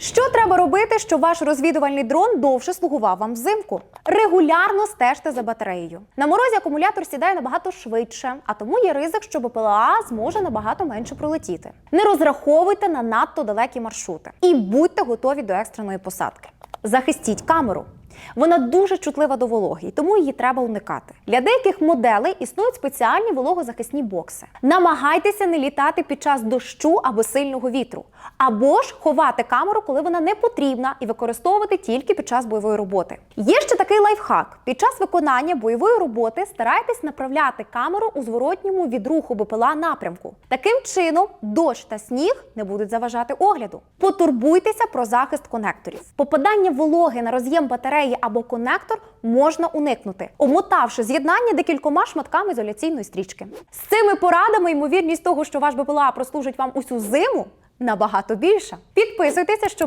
Що треба робити, щоб ваш розвідувальний дрон довше слугував вам взимку? Регулярно стежте за батареєю. На морозі акумулятор сідає набагато швидше, а тому є ризик, що БПЛА зможе набагато менше пролетіти. Не розраховуйте на надто далекі маршрути і будьте готові до екстреної посадки. Захистіть камеру. Вона дуже чутлива до вологи, і тому її треба уникати. Для деяких моделей існують спеціальні вологозахисні бокси. Намагайтеся не літати під час дощу або сильного вітру, або ж ховати камеру, коли вона не потрібна, і використовувати тільки під час бойової роботи. Є ще такий лайфхак: під час виконання бойової роботи старайтесь направляти камеру у зворотньому від руху БПЛА напрямку. Таким чином, дощ та сніг не будуть заважати огляду. Потурбуйтеся про захист конекторів. Попадання вологи на роз'єм батареї або конектор можна уникнути, омотавши з'єднання декількома шматками ізоляційної стрічки. З цими порадами ймовірність того, що ваш БПЛА прослужить вам усю зиму, набагато більша. Підписуйтеся, щоб